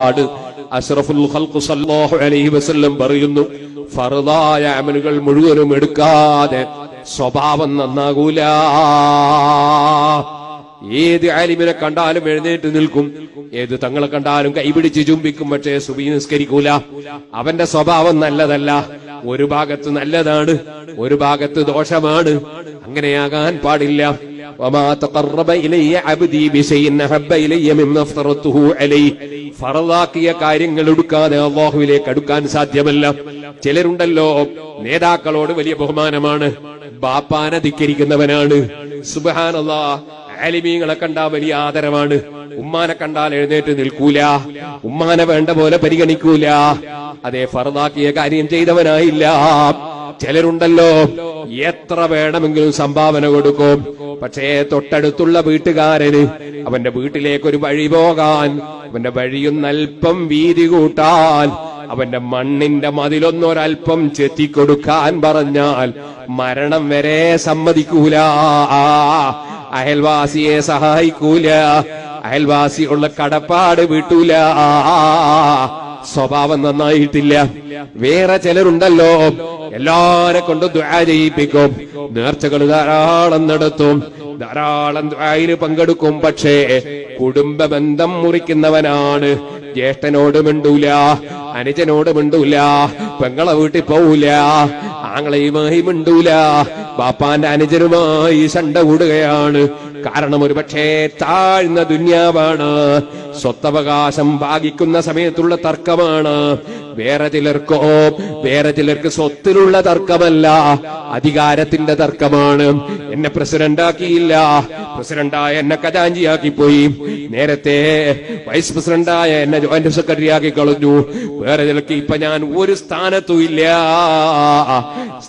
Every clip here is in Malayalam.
ഒരുപാട് അഷ്റഫുൽ സല്ലല്ലാഹു അലൈഹി വസല്ലം പറയുന്നു ഫർദായ അമലുകൾ മുഴുവനും എടുക്കാതെ സ്വഭാവം നന്നാകൂല. ഏത് ആലിമിനെ കണ്ടാലും എഴുന്നേറ്റ് നിൽക്കും. ഏത് തങ്ങളെ കണ്ടാലും കൈപിടിച്ച് ചുംബിക്കും പക്ഷേ സുബി നിസ്കരിക്കൂല. അവന്റെ സ്വഭാവം നല്ലതല്ല. ഒരു ഭാഗത്ത് നല്ലതാണ് ഒരു ഭാഗത്ത് ദോഷമാണ്. അങ്ങനെയാകാൻ പാടില്ല. وما تقرب إلي عبدي بشيء أحب إلي مما افترضته عليه ഫറലാക്കിയ കാര്യങ്ങൾ എടുക്കാതെ അള്ളാഹുവിലേക്ക് അടുക്കാൻ സാധ്യമല്ല ചിലരുണ്ടല്ലോ നേതാക്കളോട് വലിയ ബഹുമാനമാണ് ബാപ്പാനെ ധിക്കരിക്കുന്നവനാണ് സുബഹാനല്ലാ ആലിമീങ്ങളെ കണ്ടാ വലിയ ആദരവാണ് ഉമ്മാനെ കണ്ടാൽ എഴുന്നേറ്റ് നിൽക്കൂല ഉമ്മാനെ വേണ്ട പോലെ പരിഗണിക്കൂല അതേ ഫറലാക്കിയ കാര്യം ചെയ്തവനായില്ല ചിലരുണ്ടല്ലോ. എത്ര വേണമെങ്കിലും സംഭാവന കൊടുക്കും. പക്ഷേ തൊട്ടടുത്തുള്ള വീട്ടുകാരന് അവന്റെ വീട്ടിലേക്കൊരു വഴി പോകാൻ അവന്റെ വഴിയൊന്നൽപ്പം വീതി കൂട്ടാൻ അവന്റെ മണ്ണിന്റെ മതിലൊന്നൊരൽപ്പം ചെത്തിക്കൊടുക്കാൻ പറഞ്ഞാൽ മരണം വരെ സമ്മതിക്കൂല. അയൽവാസിയെ സഹായിക്കൂല. അയൽവാസിയുള്ള കടപ്പാട് വിട്ടൂല. സ്വഭാവം നന്നായിട്ടില്ല. വേറെ ചിലരുണ്ടല്ലോ. എല്ലാരെ കൊണ്ട് ദ്വാ ചെയ്യിപ്പിക്കും. നേർച്ചകൾ ധാരാളം നടത്തും. ധാരാളം ദ്വായിൽ പങ്കെടുക്കും. പക്ഷേ കുടുംബ ബന്ധം മുറിക്കുന്നവനാണ്. ജ്യേഷ്ഠനോട് മിണ്ടൂല അനുജനോട് മിണ്ടൂല പെങ്ങളെ വീട്ടിൽ പോവൂല ആങ്ങളെയുമായി മിണ്ടൂല ബാപ്പാന്റെ അനുജനുമായി ശണ്ട കൂടുകയാണ്. കാരണം ഒരു പക്ഷേ താഴ്ന്ന ദുന്യാവാണ് സ്വത്തവകാശം ഭാഗിക്കുന്ന സമയത്തുള്ള തർക്കമാണ്. വേറെ ചിലർക്കോ വേറെ ചിലർക്ക് സ്വത്തിലുള്ള തർക്കമല്ല അധികാരത്തിന്റെ തർക്കമാണ്. എന്നെ പ്രസിഡന്റ് ആക്കിയില്ല. പ്രസിഡന്റായ എന്നെ ഖജാഞ്ചിയാക്കി പോയി നേരത്തെ വൈസ് പ്രസിഡന്റായ എന്നെ ജോയിന്റ് സെക്രട്ടറി ആക്കി കളഞ്ഞു. വേറെ ചിലർക്ക് ഇപ്പൊ ഞാൻ ഒരു സ്ഥാനത്തും ഇല്ല.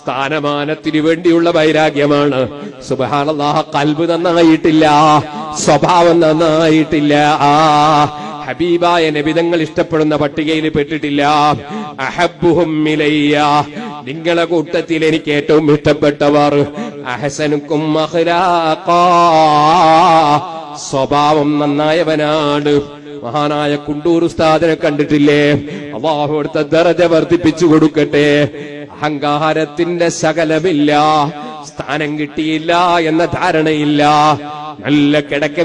സ്ഥാനമാനത്തിന് വേണ്ടിയുള്ള വൈരാഗ്യമാണ്. സുബഹാനല്ലാഹ കൽബ് നന്നായിട്ടില്ല. സ്വഭാവം നന്നായിട്ടില്ല. ഹബീബായ നബിതങ്ങൾ ഇഷ്ടപ്പെടുന്ന പട്ടികയിൽ പെട്ടിട്ടില്ല. അഹബുഹും നിങ്ങളെ കൂട്ടത്തിൽ എനിക്ക് ഏറ്റവും ഇഷ്ടപ്പെട്ടവർ അഹസനുക്കും. സ്വഭാവം നന്നായവനാണ്. മഹാനായ കുണ്ടൂർ ഉസ്താദിനെ കണ്ടിട്ടില്ലേ? അള്ളാഹു അടുത്ത ദറജ വർദ്ധിപ്പിച്ചു കൊടുക്കട്ടെ. അഹങ്കാരത്തിന്റെ ശകലമില്ല. സ്ഥാനം കിട്ടിയില്ല എന്ന ധാരണയില്ല. നല്ല കിടക്ക